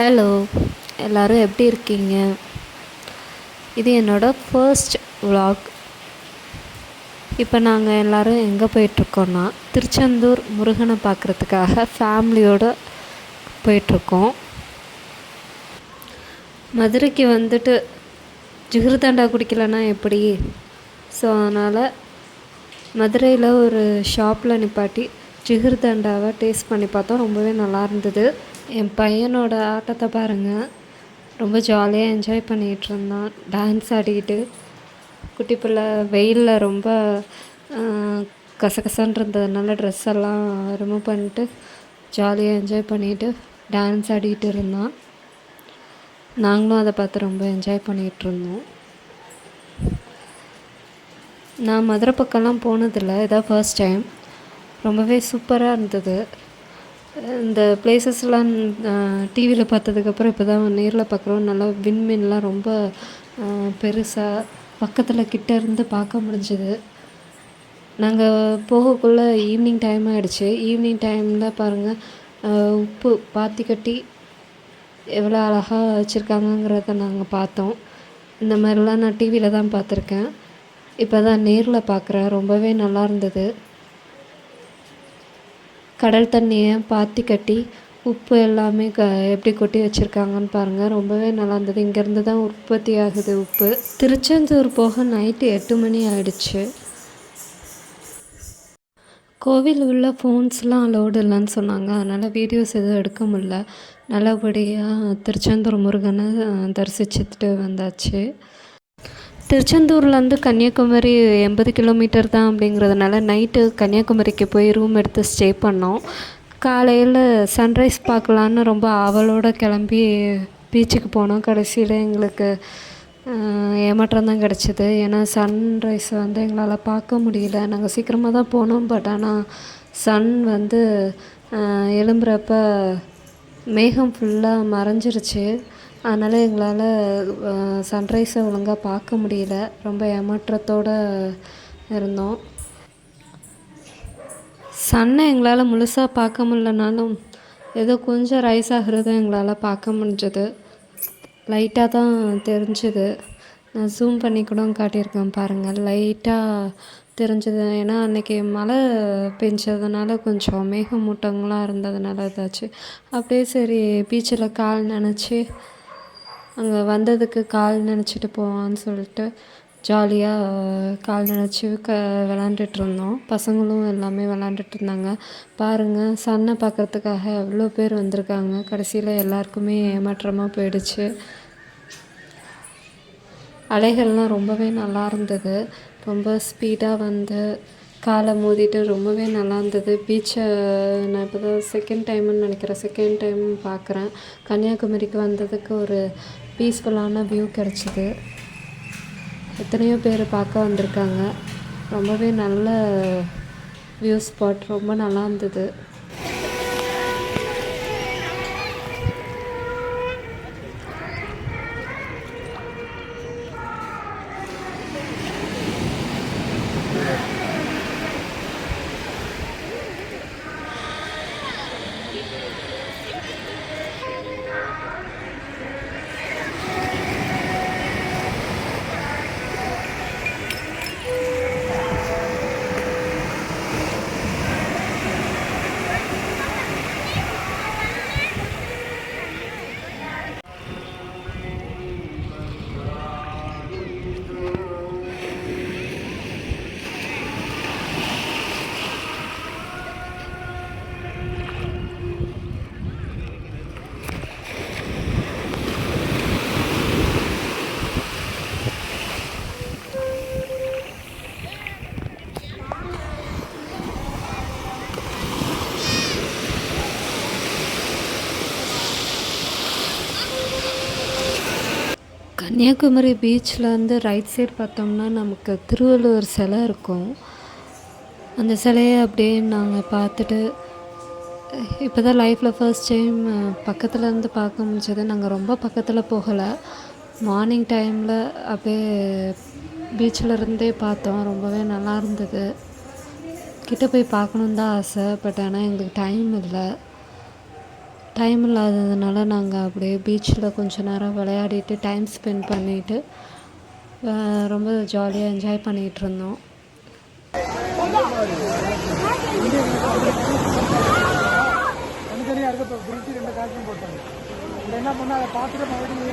Hello எல்லோரும் எப்படி இருக்கீங்க? இது என்னோடய ஃபர்ஸ்ட் vlog. இப்போ நாங்கள் எல்லோரும் எங்கே போயிட்டுருக்கோன்னா திருச்செந்தூர் முருகனை பார்க்குறதுக்காக ஃபேமிலியோடு போயிட்டுருக்கோம். மதுரைக்கு வந்துட்டு ஜிகிருதாண்டா குடிக்கலன்னா எப்படி? ஸோ அதனால் மதுரையில் ஒரு ஷாப்பில் நிப்பாட்டி ஜிகிருதாண்டாவை டேஸ்ட் பண்ணி பார்த்தோம். ரொம்பவே நல்லா இருந்தது. என் பையனோட ஆட்டத்தை பாருங்கள் ரொம்ப ஜாலியாக என்ஜாய் பண்ணிகிட்டு இருந்தான். டான்ஸ் ஆடிக்கிட்டு. குட்டி பிள்ளை வெயிலில் ரொம்ப கசகசன்னு இருந்ததுனால ட்ரெஸ் எல்லாம் ரிமூவ் பண்ணிட்டு ஜாலியாக என்ஜாய் பண்ணிட்டு டான்ஸ் ஆடிக்கிட்டு இருந்தான். நாங்களும் அதை பார்த்து ரொம்ப என்ஜாய் பண்ணிகிட்டு இருந்தோம். நான் மதுரை பக்கம்லாம் போனதில்லை. இதான் ஃபர்ஸ்ட் டைம் ரொம்பவே சூப்பராக இருந்தது. இந்த பிளேசஸ்லாம் டிவியில் பார்த்ததுக்கப்புறம் இப்போ தான் நேரில் பார்க்குறோம். நல்லா விண்மீன்லாம் ரொம்ப பெருசாக பக்கத்தில் கிட்ட இருந்து பார்க்க முடிஞ்சுது. நாங்கள் போகக்குள்ளே ஈவினிங் டைம் ஆகிடுச்சு ஈவினிங் டைமில் பாருங்கள் உப்பு பாத்தி கட்டி எவ்வளோ அழகாக வச்சுருக்காங்கங்கிறத நாங்கள் பார்த்தோம். இந்த மாதிரிலாம் நான் டிவியில் தான் பார்த்துருக்கேன். இப்போ தான் நேரில் பார்க்குறேன். ரொம்பவே நல்லா இருந்தது. கடல் தண்ணியை பாத்தி கட்டி உப்பு எல்லாமே க எப்படி கொட்டி வச்சுருக்காங்கன்னு பாருங்கள் ரொம்பவே நல்லா இருந்தது. இங்கேருந்து தான் உற்பத்தி ஆகுது உப்பு. திருச்செந்தூர் போக நைட்டு எட்டு மணி ஆயிடுச்சு. கோவில் உள்ள ஃபோன்ஸ்லாம் அலோடு இல்லைன்னு சொன்னாங்க. அதனால் வீடியோஸ் எதுவும் எடுக்க முடில நல்லபடியாக திருச்செந்தூர் முருகனை தரிசிச்சுட்டு வந்தாச்சு. திருச்செந்தூர்லேருந்து கன்னியாகுமரி எண்பது கிலோமீட்டர் தான் அப்படிங்கிறதுனால நைட்டு கன்னியாகுமரிக்கு போய் ரூம் எடுத்து ஸ்டே பண்ணோம். காலையில் சன்ரைஸ் பார்க்கலான்னு ரொம்ப ஆவலோடு கிளம்பி பீச்சுக்கு போனோம். கடைசியில் எங்களுக்கு ஏமாற்றம் தான் கிடச்சிது. ஏன்னா சன்ரைஸ் வந்து எங்களால் பார்க்க முடியல. நாங்கள் சீக்கிரமாக தான் போனோம். பட் ஆனால் சன் வந்து எழும்புறப்ப மேகம் ஃபுல்லாக மறைஞ்சிருச்சு. அதனால் எங்களால் சன்ரைஸை ஒழுங்காக பார்க்க முடியல. ரொம்ப ஏமாற்றத்தோடு இருந்தோம். சன்னை எங்களால் முழுசாக பார்க்க முடிலனாலும் ஏதோ கொஞ்சம் ரைஸ் ஆகிறத எங்களால் பார்க்க முடிஞ்சது. லைட்டாக தான் தெரிஞ்சுது. நான் ஜூம் பண்ணி கூட காட்டியிருக்கேன் பாருங்கள் லைட்டாக தெரிஞ்சது. ஏன்னா அன்றைக்கி மழை பெஞ்சதுனால கொஞ்சம் மேகமூட்டங்களாக இருந்ததுனால இதாச்சு அப்படியே சரி பீச்சில் கால் நினச்சி அங்கே வந்ததுக்கு கால் நனைச்சிட்டு போவான்னு சொல்லிட்டு ஜாலியாக கால் நனைச்சி க விளாண்டுட்ருந்தோம் பசங்களும் எல்லாமே விளாண்டுட்டு இருந்தாங்க. பாருங்கள் சன்னை பார்க்குறதுக்காக எவ்வளோ பேர் வந்திருக்காங்க. கடைசியில் எல்லாருக்குமே ஏமாற்றமாக போயிடுச்சு. அலைகள்லாம் ரொம்பவே நல்லா இருந்தது. ரொம்ப ஸ்பீடாக வந்து காலை மோதிட்டு ரொம்பவே நல்லா இருந்தது. பீச்சை நான் இப்போ தான் செகண்ட் டைமுன்னு நினைக்கிறேன். செகண்ட் டைம் பார்க்குறேன் கன்னியாகுமரிக்கு வந்ததுக்கு ஒரு பீஸ்ஃபுல்லான வியூ கிடச்சிது. எத்தனையோ பேர் பார்க்க வந்திருக்காங்க. ரொம்பவே நல்ல வியூ ஸ்பாட் ரொம்ப நல்லா இருந்தது. கன்னியாகுமரி பீச்சில் வந்து ரைட் சைட் பார்த்தோம்னா நமக்கு திருவள்ளுவர் சிலை இருக்கும். அந்த சிலையை அப்படியே நாங்கள் பார்த்துட்டு இப்போ தான் லைஃப்பில் ஃபர்ஸ்ட் டைம் பக்கத்தில் இருந்து பார்க்க முடிஞ்சது. நாங்கள் ரொம்ப பக்கத்தில் போகலை. மார்னிங் டைமில் அப்படியே பீச்சில் இருந்தே பார்த்தோம். ரொம்பவே நல்லா இருந்தது. கிட்டே போய் பார்க்கணுன்னு தான் ஆசை. பட் ஆனால் எங்களுக்கு டைம் இல்லை. டைம் இல்லாததுனால நாங்கள் அப்படியே பீச்சில் கொஞ்ச நேரம் விளையாடிட்டு டைம் ஸ்பெண்ட் பண்ணிவிட்டு ரொம்ப ஜாலியாக என்ஜாய் பண்ணிகிட்டு இருந்தோம். என்ன பண்ணால் அதை பார்த்துட்டு மறுபடியும்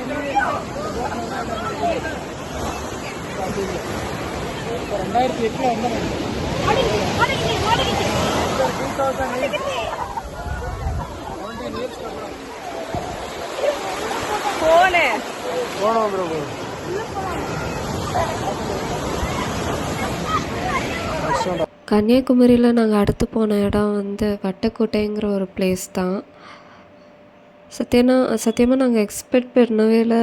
ரெண்டாயிரத்தி எட்டில் வந்தேன் கன்னியாகுமரியில் நாங்கள் அடுத்து போன இடம் வந்து வட்டக்கோட்டைங்கிற ஒரு பிளேஸ் தான். சத்தியனா சத்தியமாக நாங்கள் எக்ஸ்பெக்ட் பண்ணவே இல்லை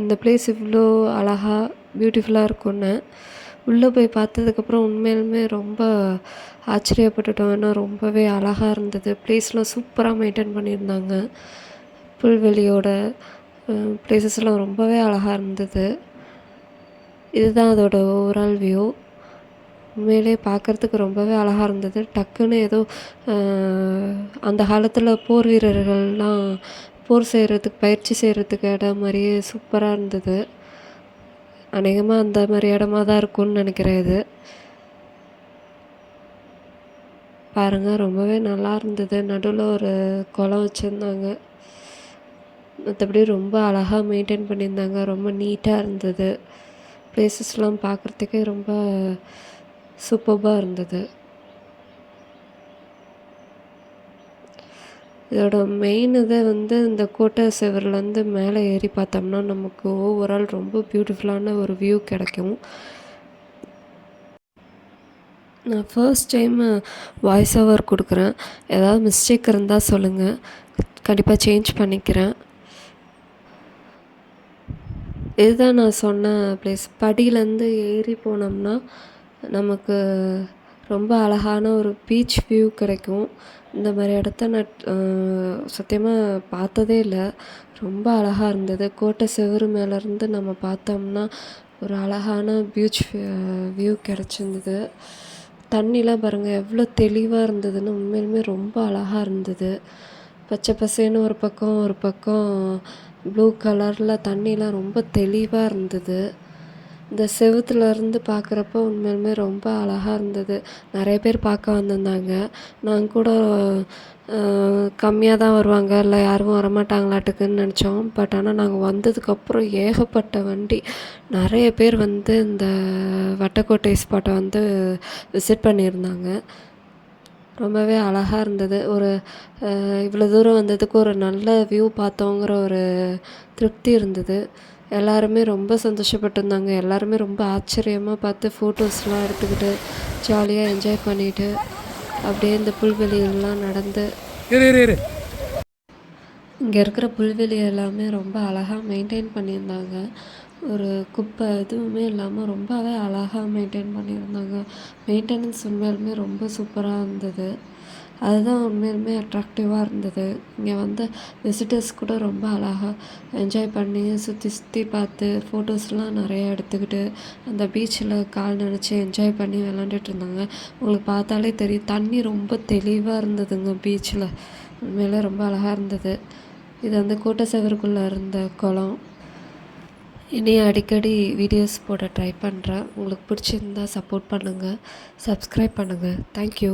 இந்த பிளேஸ் இவ்வளோ அழகாக பியூட்டிஃபுல்லாக இருக்கும்னு. உள்ளே போய் பார்த்ததுக்கப்புறம் உண்மையிலுமே ரொம்ப ஆச்சரியப்பட்டுட்டோம். ஏன்னா ரொம்பவே அழகாக இருந்தது. பிளேஸ்லாம் சூப்பராக மெயின்டைன் பண்ணியிருந்தாங்க. புல்வெளியோட பிளேசஸ்லாம் ரொம்பவே அழகாக இருந்தது. இதுதான் அதோட ஓவரால் வியூ உண்மையிலே பார்க்குறதுக்கு ரொம்பவே அழகாக இருந்தது. டக்குன்னு ஏதோ அந்த காலத்தில் போர் வீரர்கள்லாம் போர் செய்கிறதுக்கு பயிற்சி செய்கிறதுக்கு இடம் மாதிரியே சூப்பராக இருந்தது. அநேகமாக அந்த மாதிரி இடமா தான் இருக்கும்னு நினைக்கிறேன் இது. பாருங்கள் ரொம்பவே நல்லா இருந்தது. நடுவில் ஒரு குளம் வச்சுருந்தாங்க. மற்றபடி ரொம்ப அழகாக மெயின்டைன் பண்ணியிருந்தாங்க. ரொம்ப நீட்டாக இருந்தது. ப்ளேசஸ்லாம் பார்க்குறதுக்கே ரொம்ப சூப்பர்பாக இருந்தது. இதோட மெயின் இதை வந்து இந்த கோட்டை செவர்லேருந்து மேலே ஏறி பார்த்தோம்னா நமக்கு ஓவரால் ரொம்ப பியூட்டிஃபுல்லான ஒரு வியூ கிடைக்கும். நான் ஃபர்ஸ்ட் டைம் வாய்ஸ் ஓவர் கொடுக்குறேன். ஏதாவது மிஸ்டேக் இருந்தால் சொல்லுங்கள் கண்டிப்பாக சேஞ்ச் பண்ணிக்கிறேன். இதுதான் நான் சொன்ன ப்ளேஸ் படியிலேருந்து ஏறி போனோம்னா நமக்கு ரொம்ப அழகான ஒரு பீச் வியூ கிடைக்கும். இந்த மாதிரி இடத்த நான் சத்தியமாக பார்த்ததே இல்லை. ரொம்ப அழகாக இருந்தது. கோட்டை செவுரு மேலேருந்து நம்ம பார்த்தோம்னா ஒரு அழகான பீச் வியூ கிடச்சிருந்தது. தண்ணிலாம் பாருங்கள் எவ்வளோ தெளிவாக இருந்ததுன்னு உண்மையிலுமே ரொம்ப அழகாக இருந்தது. பச்சை பசேன்னு ஒரு பக்கம் ஒரு பக்கம் ப்ளூ கலரில் தண்ணிலாம் ரொம்ப தெளிவாக இருந்தது. இந்த செவுத்துலேருந்து பார்க்குறப்ப உண்மையிலுமே ரொம்ப அழகாக இருந்தது. நிறைய பேர் பார்க்க வந்திருந்தாங்க. நாங்கள் கூட கம்மியாக தான் வருவாங்க. இல்லை யாரும் வரமாட்டாங்களாட்டுக்குன்னு நினச்சோம். பட் ஆனால் நாங்கள் வந்ததுக்கப்புறம் ஏகப்பட்ட வண்டி. நிறைய பேர் வந்து இந்த வட்டக்கோட்டை ஸ்பாட்டை வந்து விசிட் பண்ணியிருந்தாங்க. ரொம்பவே அழகாக இருந்தது. ஒரு இவ்வளோ தூரம் வந்ததுக்கு ஒரு நல்ல வியூ பார்த்தோங்கிற ஒரு திருப்தி இருந்தது. எல்லாருமே ரொம்ப சந்தோஷப்பட்டிருந்தாங்க. எல்லாருமே ரொம்ப ஆச்சரியமாக பார்த்து ஃபோட்டோஸ்லாம் எடுத்துக்கிட்டு ஜாலியாக என்ஜாய் பண்ணிவிட்டு அப்படியே இந்த புல்வெளியெல்லாம் நடந்து இங்கே இருக்கிற புல்வெளி எல்லாமே ரொம்ப அழகாக மெயின்டைன் பண்ணியிருந்தாங்க. ஒரு குப்பை எதுவுமே இல்லாமல் ரொம்பவே அழகாக மெயின்டைன் பண்ணியிருந்தாங்க. மெயின்டெனன்ஸ் உண்மையிலுமே ரொம்ப சூப்பராக இருந்தது. அதுதான் உண்மையிலுமே அட்ராக்டிவாக இருந்தது. இங்கே வந்து விசிட்டர்ஸ் கூட ரொம்ப அழகாக என்ஜாய் பண்ணி சுற்றி சுற்றி பார்த்து ஃபோட்டோஸ்லாம் நிறையா எடுத்துக்கிட்டு அந்த பீச்சில் கால் நினச்சி என்ஜாய் பண்ணி விளாண்டுட்டு இருந்தாங்க. உங்களுக்கு பார்த்தாலே தெரியும் தண்ணி ரொம்ப தெளிவாக இருந்ததுங்க பீச்சில் உண்மையிலே ரொம்ப அழகாக இருந்தது. இது வந்து கூட்டசவருக்குள்ளே இருந்த குளம். இனி அடிக்கடி வீடியோஸ் போட ட்ரை பண்ணுறேன் உங்களுக்கு பிடிச்சிருந்தா சப்போர்ட் பண்ணுங்கள் சப்ஸ்கிரைப் பண்ணுங்கள் தேங்க்யூ